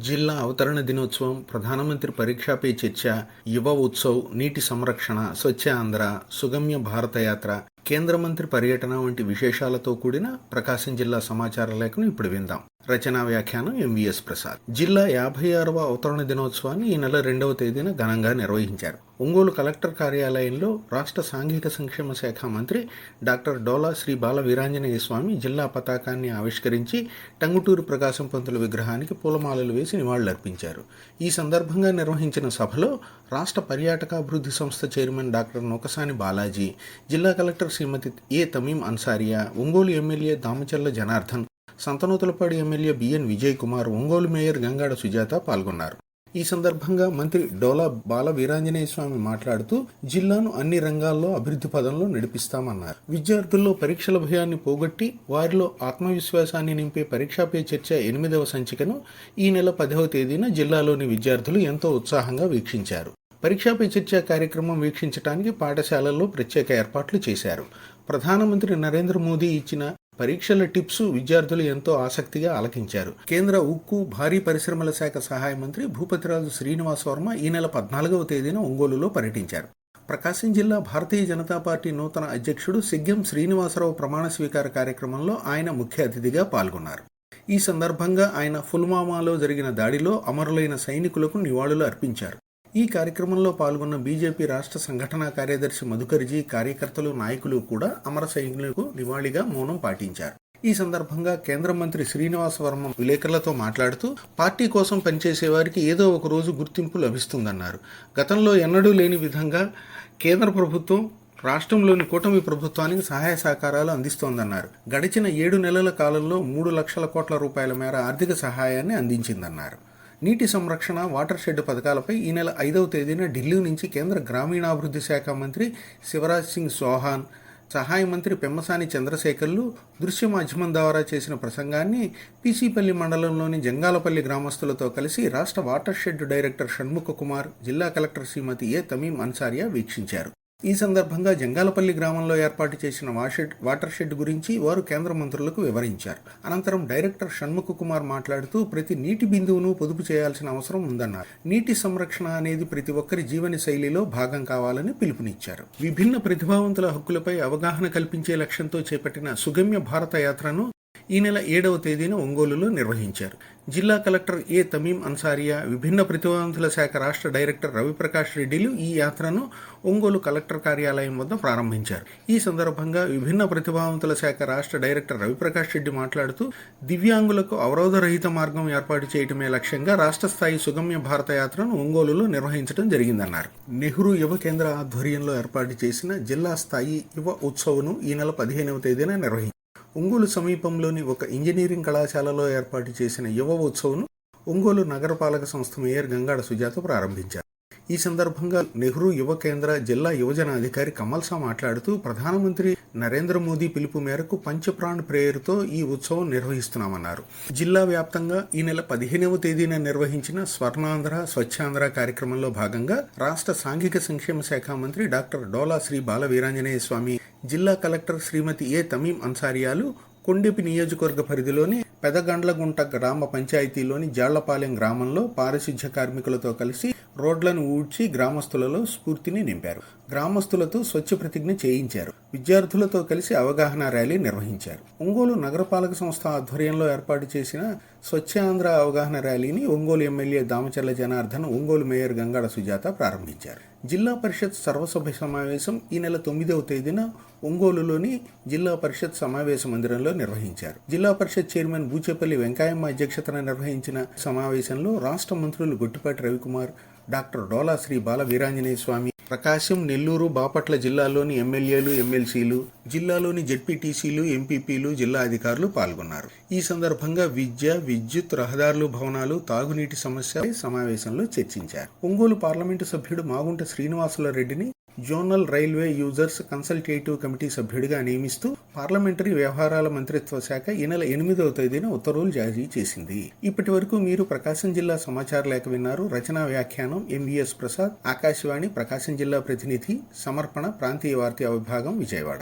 జిల్లా అవతరణ దినోత్సవం ప్రధానమంత్రి పరీక్షా పే చర్చ యువ ఉత్సవ్ నీటి సంరక్షణ స్వచ్ఛ ఆంధ్ర సుగమ్య భారత యాత్ర కేంద్ర మంత్రి పర్యటన వంటి విశేషాలతో కూడిన ప్రకాశం జిల్లా సమాచార లేఖను ఇప్పుడు విందాం. రచనా వ్యాఖ్యానం ఎంవిఎస్ ప్రసాద్. జిల్లా యాభై ఆరవ అవతరణ దినోత్సవాన్ని ఈ నెల రెండవ తేదీన ఘనంగా నిర్వహించారు. ఒంగోలు కలెక్టర్ కార్యాలయంలో రాష్ట్ర సాంఘిక సంక్షేమ శాఖ మంత్రి డాక్టర్ డోలా శ్రీ బాల వీరాంజనేయ స్వామి జిల్లా పతాకాన్ని ఆవిష్కరించి టంగుటూరు ప్రకాశం పంతుల విగ్రహానికి పూలమాలలు వేసి నివాళులర్పించారు. ఈ సందర్భంగా నిర్వహించిన సభలో రాష్ట్ర పర్యాటకాభివృద్ధి సంస్థ చైర్మన్ డాక్టర్ నొకసాని బాలాజీ జిల్లా collector Shrimati A Tamim Ansariya Ongole MLA Damacharla Janardhan Santhanuthalapadu MLA BN Vijay Kumar Ongole mayor Gangada Sujatha పాల్గొన్నారు. ఈ సందర్భంగా మంత్రి డోలా బాల వీరాంజనేయ స్వామి మాట్లాడుతూ జిల్లాను అన్ని రంగాల్లో అభివృద్ధి పదంలో నడిపిస్తామన్నారు. విద్యార్థుల్లో పరీక్షల భయాన్ని పోగొట్టి వారిలో ఆత్మవిశ్వాసాన్ని నింపే పరీక్షా పే చర్చ ఎనిమిదవ సంచికను ఈ నెల పదవ తేదీన జిల్లాలోని విద్యార్థులు ఎంతో ఉత్సాహంగా వీక్షించారు. పరీక్షా పే చర్చ కార్యక్రమం వీక్షించడానికి పాఠశాలల్లో ప్రత్యేక ఏర్పాట్లు చేశారు. ప్రధానమంత్రి నరేంద్ర మోదీ ఇచ్చిన పరీక్షల టిప్స్ విద్యార్థులు ఎంతో ఆసక్తిగా ఆలకించారు. కేంద్ర ఉక్కు భారీ పరిశ్రమల శాఖ సహాయ మంత్రి భూపతిరాజు శ్రీనివాస్ వర్మ ఈ నెల పద్నాలుగవ తేదీన ఒంగోలులో పర్యటించారు. ప్రకాశం జిల్లా భారతీయ జనతా పార్టీ నూతన అధ్యక్షుడు సిగ్గం శ్రీనివాసరావు ప్రమాణ స్వీకార కార్యక్రమంలో ఆయన ముఖ్య అతిథిగా పాల్గొన్నారు. ఈ సందర్భంగా ఆయన ఫుల్మామాలో జరిగిన దాడిలో అమరులైన సైనికులకు నివాళులు అర్పించారు. ఈ కార్యక్రమంలో పాల్గొన్న బీజేపీ రాష్ట్ర సంఘటనా కార్యదర్శి మధుకర్జీ కార్యకర్తలు నాయకులు కూడా అమర సైనికులకు నివాళిగా మౌనం పాటించారు. ఈ సందర్భంగా కేంద్ర మంత్రి శ్రీనివాస వర్మ విలేకరులతో మాట్లాడుతూ పార్టీ కోసం పనిచేసే వారికి ఏదో ఒక రోజు గుర్తింపు లభిస్తుందన్నారు. గతంలో ఎన్నడూ లేని విధంగా కేంద్ర ప్రభుత్వం రాష్ట్రంలోని కూటమి ప్రభుత్వానికి సహాయ సహకారాలు అందిస్తోందన్నారు. గడిచిన ఏడు నెలల కాలంలో మూడు లక్షల కోట్ల రూపాయల మేర ఆర్థిక సహాయాన్ని అందించిందన్నారు. నీటి సంరక్షణ వాటర్ షెడ్ పథకాలపై ఈ నెల ఐదవ తేదీన ఢిల్లీ నుంచి కేంద్ర గ్రామీణాభివృద్ధి శాఖ మంత్రి శివరాజ్ సింగ్ చౌహాన్ సహాయ మంత్రి పెమ్మసాని చంద్రశేఖర్లు దృశ్య మాధ్యమం ద్వారా చేసిన ప్రసంగాన్ని పీసీపల్లి మండలంలోని జంగాలపల్లి గ్రామస్తులతో కలిసి రాష్ట్ర water shed director Shanmukha Kumar జిల్లా కలెక్టర్ శ్రీమతి ఏ తమీం అన్సారియా వీక్షించారు. ఈ సందర్భంగా జంగాలపల్లి గ్రామంలో ఏర్పాటు చేసిన వాషెడ్ వాటర్ షెడ్ గురించి వారు కేంద్ర మంత్రులకు వివరించారు. అనంతరం డైరెక్టర్ షణ్ముఖ కుమార్ మాట్లాడుతూ ప్రతి నీటి బిందువును పొదుపు చేయాల్సిన అవసరం ఉందన్నారు. నీటి సంరక్షణ అనేది ప్రతి ఒక్కరి జీవన శైలిలో భాగం కావాలని పిలుపునిచ్చారు. విభిన్న ప్రతిభావంతుల హక్కులపై అవగాహన కల్పించే లక్ష్యంతో చేపట్టిన సుగమ్య భారత యాత్రను ఈ నెల ఏడవ తేదీన ఒంగోలులో నిర్వహించారు. జిల్లా కలెక్టర్ ఏ తమీం అన్సారియా విభిన్న ప్రతిభావంతుల శాఖ రాష్ట్ర డైరెక్టర్ రవిప్రకాష్ రెడ్డిలు ఈ యాత్రను ఒంగోలు కలెక్టర్ కార్యాలయం వద్ద ప్రారంభించారు. ఈ సందర్భంగా విభిన్న ప్రతిభావంతుల శాఖ రాష్ట్ర డైరెక్టర్ రవిప్రకాష్ రెడ్డి మాట్లాడుతూ దివ్యాంగులకు అవరోధరహిత మార్గం ఏర్పాటు చేయడమే లక్ష్యంగా రాష్ట్ర స్థాయి సుగమ్య భారత యాత్రను ఒంగోలులో నిర్వహించడం జరిగిందన్నారు. నెహ్రూ యువ కేంద్ర ఆధ్వర్యంలో ఏర్పాటు చేసిన జిల్లా స్థాయి యువ ఉత్సవ్ను ఈ నెల పదిహేనవ తేదీన నిర్వహించారు. ఒంగోలు సమీపంలోని ఒక ఇంజనీరింగ్ కళాశాలలో ఏర్పాటు చేసిన యువ ఉత్సవ్ను ఒంగోలు నగరపాలక సంస్థ మేయర్ గంగాడ సుజాత ప్రారంభించారు. ఈ సందర్భంగా నెహ్రూ యువ కేంద్ర జిల్లా యువజన అధికారి కమల్ సా మాట్లాడుతూ ప్రధానమంత్రి నరేంద్ర మోదీ పిలుపు మేరకు పంచప్రాణ్ ప్రేయర్తో ఈ ఉత్సవం నిర్వహిస్తున్నామన్నారు. జిల్లా వ్యాప్తంగా ఈ నెల పదిహేనవ తేదీన నిర్వహించిన స్వర్ణాంధ్ర స్వచ్ఛాంధ్ర కార్యక్రమంలో భాగంగా రాష్ట్ర సాంఘిక సంక్షేమ శాఖ మంత్రి డాక్టర్ డోలా శ్రీ బాల వీరాంజనేయ స్వామి జిల్లా కలెక్టర్ శ్రీమతి ఏ తమీం అన్సారియాలు కొండెపి నియోజకవర్గ పరిధిలోని పెదగండ్లగుంట గ్రామ పంచాయతీలోని జాళ్ళపాలెం గ్రామంలో పారిశుధ్య కార్మికులతో కలిసి రోడ్లను ఊడ్చి గ్రామస్తులలో స్ఫూర్తిని నింపారు. గ్రామస్తులతో స్వచ్ఛ ప్రతిజ్ఞ చేయించారు. విద్యార్థులతో కలిసి అవగాహన ర్యాలీ నిర్వహించారు. ఒంగోలు నగరపాలక సంస్థ ఆధ్వర్యంలో ఏర్పాటు చేసిన స్వచ్ఛ ఆంధ్ర అవగాహన ర్యాలీని ఒంగోలు ఎమ్మెల్యే దామచర్ల జనార్దన్ ఒంగోలు మేయర్ గంగాడ సుజాత ప్రారంభించారు. జిల్లా పరిషత్ సర్వసభ్య సమావేశం ఈ నెల తొమ్మిదవ తేదీన ఒంగోలులోని జిల్లా పరిషత్ సమావేశ మందిరంలో నిర్వహించారు. జిల్లా పరిషత్ చైర్మన్ బూచేపల్లి వెంకయ్యమ్మ అధ్యక్షతన నిర్వహించిన సమావేశంలో రాష్ట్ర మంత్రులు గొట్టిపాటి రవికుమార్ డాక్టర్ డోలా శ్రీ బాల వీరాంజనేయ స్వామి ప్రకాశం నెల్లూరు బాపట్ల జిల్లాలోని ఎమ్మెల్యేలు ఎమ్మెల్సీలు జిల్లాలోని జెడ్పీటీసీలు ఎంపీపీలు జిల్లా అధికారులు పాల్గొన్నారు. ఈ సందర్భంగా విద్య విద్యుత్ రహదారులు భవనాలు తాగునీటి సమస్య సమావేశంలో చర్చించారు. ఒంగోలు పార్లమెంటు సభ్యుడు మాగుంట శ్రీనివాసుల రెడ్డిని zonal railway users consultative committee సభ్యుడిగా నియమిస్తూ పార్లమెంటరీ వ్యవహారాల మంత్రిత్వ శాఖ ఈ నెల ఎనిమిదవ తేదీన ఉత్తర్వులు జారీ చేసింది. ఇప్పటి వరకు మీరు ప్రకాశం జిల్లా సమాచార లేఖ విన్నారు. రచనా వ్యాఖ్యానం ఎంవిఎస్ ప్రసాద్ ఆకాశవాణి ప్రకాశం జిల్లా ప్రతినిధి సమర్పణ ప్రాంతీయ వార్తా విభాగం విజయవాడ.